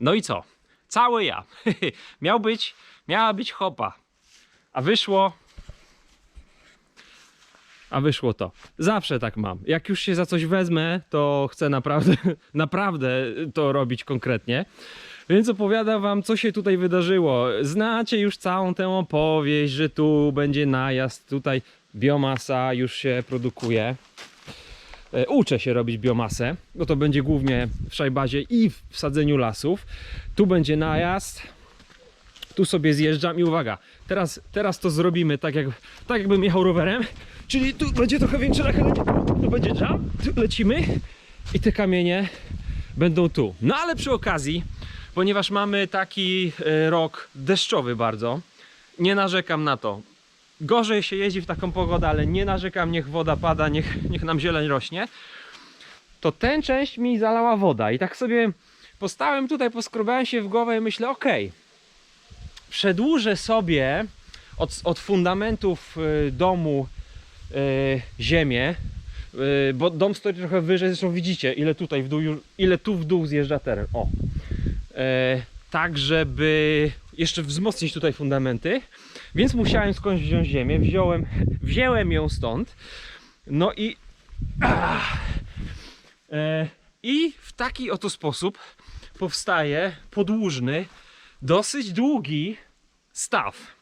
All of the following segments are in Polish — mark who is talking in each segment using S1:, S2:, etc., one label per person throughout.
S1: No i co? Cały ja. Miał być, miała być chopa. A wyszło. A wyszło to. Zawsze tak mam. Jak już się za coś wezmę, to chcę naprawdę, naprawdę to robić konkretnie. Więc opowiadam wam, co się tutaj wydarzyło. Znacie już całą tę opowieść, że tu będzie najazd, tutaj biomasa już się produkuje. E, Uczę się robić biomasę, bo to będzie głównie w szajbazie i w sadzeniu lasów. Tu będzie najazd, tu sobie zjeżdżam i uwaga, teraz, teraz to zrobimy tak, jak, tak jakbym jechał rowerem, czyli tu będzie trochę większe nachylenie, tu będzie jump, tu lecimy i te kamienie będą tu. No ale przy okazji, ponieważ mamy taki e, rok deszczowy bardzo, nie narzekam na to. Gorzej się jeździ w taką pogodę, ale nie narzekam, niech woda pada, niech, niech nam zieleń rośnie. To tę część mi zalała woda i tak sobie postałem tutaj, poskrobałem się w głowę i myślę, okej, przedłużę sobie od, od fundamentów y, domu y, ziemię, y, bo dom stoi trochę wyżej, zresztą widzicie ile tutaj w dół, ile tu w dół zjeżdża teren. O. E, tak, żeby jeszcze wzmocnić tutaj fundamenty, więc musiałem skądś wziąć ziemię. Wziąłem, wziąłem ją stąd. No i. Ah, e, I w taki oto sposób powstaje podłużny, dosyć długi staw.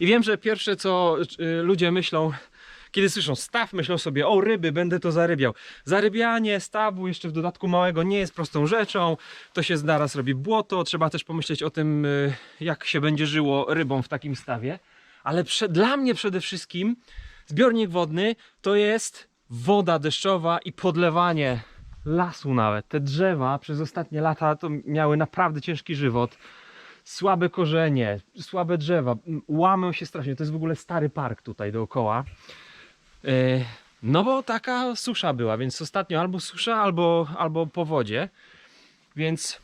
S1: I wiem, że pierwsze co y, ludzie myślą, kiedy słyszą staw, myślą sobie, o ryby, będę to zarybiał. Zarybianie stawu jeszcze w dodatku małego nie jest prostą rzeczą. To się zaraz robi błoto. Trzeba też pomyśleć o tym, y, jak się będzie żyło rybom w takim stawie. Ale dla mnie przede wszystkim zbiornik wodny to jest woda deszczowa i podlewanie lasu nawet. Te drzewa przez ostatnie lata to miały naprawdę ciężki żywot. Słabe korzenie, słabe drzewa, łamią się strasznie. To jest w ogóle stary park tutaj dookoła. E, No bo taka susza była, więc ostatnio albo susza, albo, albo powodzie. Więc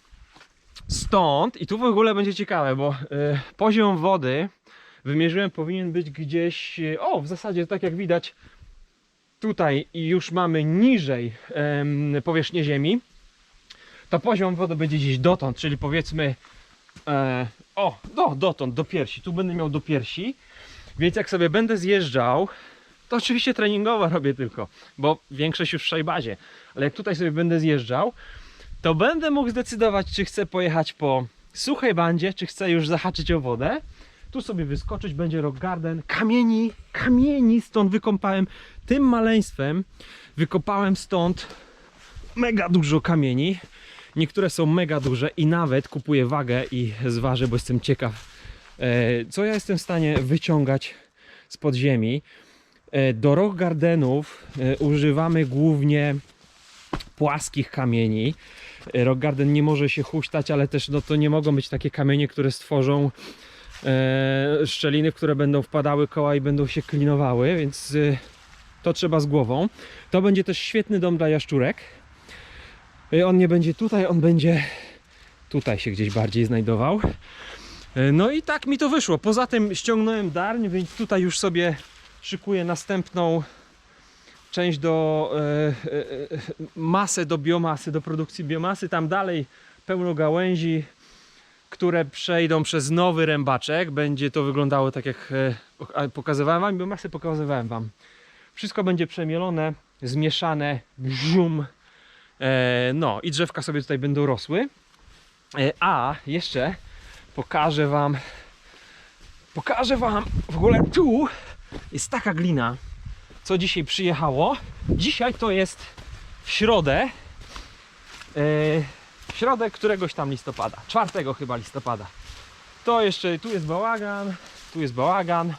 S1: stąd, i tu w ogóle będzie ciekawe, bo e, poziom wody wymierzyłem powinien być gdzieś, e, o w zasadzie tak jak widać tutaj już mamy niżej powierzchnię ziemi, to poziom wody będzie gdzieś dotąd, czyli powiedzmy o, do, dotąd, do piersi, tu będę miał do piersi, więc jak sobie będę zjeżdżał, to oczywiście treningowo robię tylko, bo większość już w szajbazie, ale jak tutaj sobie będę zjeżdżał, to będę mógł zdecydować, czy chcę pojechać po suchej bandzie, czy chcę już zahaczyć o wodę. Tu sobie wyskoczyć, będzie rock garden, kamieni, kamieni stąd wykąpałem tym maleństwem, wykopałem stąd mega dużo kamieni. Niektóre są mega duże i nawet kupuję wagę i zważę, bo jestem ciekaw, e, co ja jestem w stanie wyciągać z podziemi. E, Do rock gardenów e, używamy głównie płaskich kamieni. E, Rock garden nie może się huśtać, ale też no, to nie mogą być takie kamienie, które stworzą e, szczeliny, w które będą wpadały koła i będą się klinowały, więc e, to trzeba z głową. To będzie też świetny dom dla jaszczurek. E, On nie będzie tutaj, on będzie tutaj się gdzieś bardziej znajdował. E, No i tak mi to wyszło. Poza tym ściągnąłem darń, więc tutaj już sobie szykuję następną część do e, e, e, do biomasy, do produkcji biomasy. Tam dalej pełno gałęzi, które przejdą przez nowy rębaczek. Będzie to wyglądało tak jak e, pokazywałem wam, biomasę pokazywałem wam. Wszystko będzie przemielone, zmieszane, bzium. E, no i drzewka sobie tutaj będą rosły. E, a jeszcze pokażę wam pokażę wam w ogóle tu jest taka glina co dzisiaj przyjechało. Dzisiaj to jest w środę. e, W środę któregoś tam listopada. 4 chyba listopada. To jeszcze, tu jest bałagan, tu jest bałagan,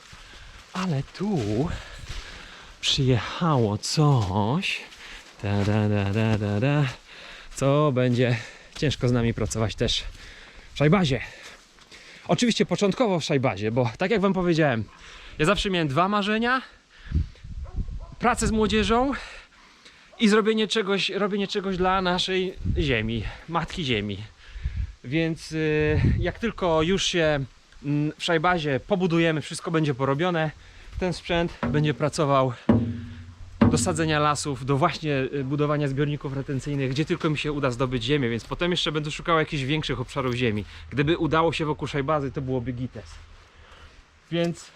S1: ale tu przyjechało coś. Da, da, da, da, da, co będzie ciężko z nami pracować też w szajbazie. Oczywiście początkowo w szajbazie, bo tak jak wam powiedziałem, ja zawsze miałem dwa marzenia pracę z młodzieżą i zrobienie czegoś, robienie czegoś dla naszej ziemi, matki ziemi. Więc y, jak tylko już się mm, w szajbazie pobudujemy, wszystko będzie porobione, ten sprzęt będzie pracował do sadzenia lasów, do właśnie y, budowania zbiorników retencyjnych, gdzie tylko mi się uda zdobyć ziemię, więc potem jeszcze będę szukał jakichś większych obszarów ziemi. Gdyby udało się wokół Szajbazy, to byłoby gites. Więc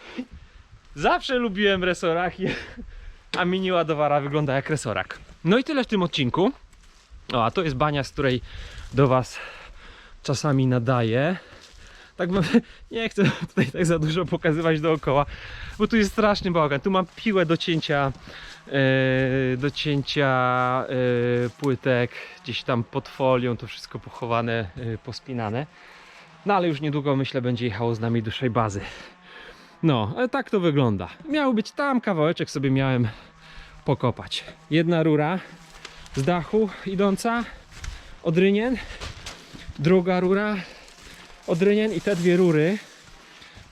S1: zawsze lubiłem resoraki, a mini ładowara wygląda jak resorak. No i tyle w tym odcinku. O, a to jest bania, z której do Was czasami nadaję. Tak nie chcę tutaj tak za dużo pokazywać dookoła, bo tu jest straszny bałagan. Tu mam piłę do cięcia, e, do cięcia e, płytek, gdzieś tam pod folią, to wszystko pochowane, e, pospinane. No ale już niedługo myślę będzie jechało z nami do bazy. No, ale tak to wygląda. Miał być tam kawałeczek sobie miałem pokopać. Jedna rura z dachu idąca od rynien, druga rura od rynien i te dwie rury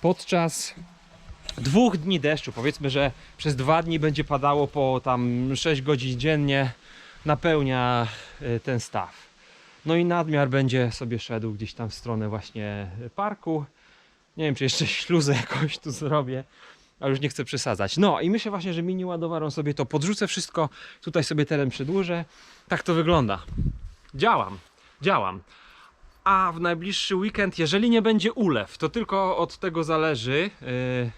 S1: podczas dwóch dni deszczu, powiedzmy, że przez dwa dni będzie padało po tam 6 godzin dziennie, napełnia y, ten staw. No i nadmiar będzie sobie szedł gdzieś tam w stronę właśnie parku. Nie wiem, czy jeszcze śluzę jakoś tu zrobię, ale już nie chcę przesadzać. No i myślę właśnie, że mini ładowarą sobie to podrzucę wszystko, tutaj sobie teren przedłużę. Tak to wygląda. Działam, działam. A w najbliższy weekend, jeżeli nie będzie ulew, to tylko od tego zależy, yy,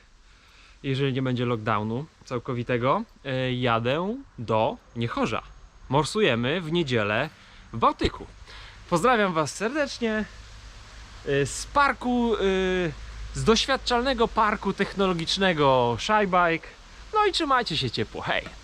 S1: jeżeli nie będzie lockdownu całkowitego, yy, jadę do Niechorza. Morsujemy w niedzielę w Bałtyku. Pozdrawiam Was serdecznie z parku, yy, z doświadczalnego parku technologicznego Shybike. No i trzymajcie się ciepło. Hej!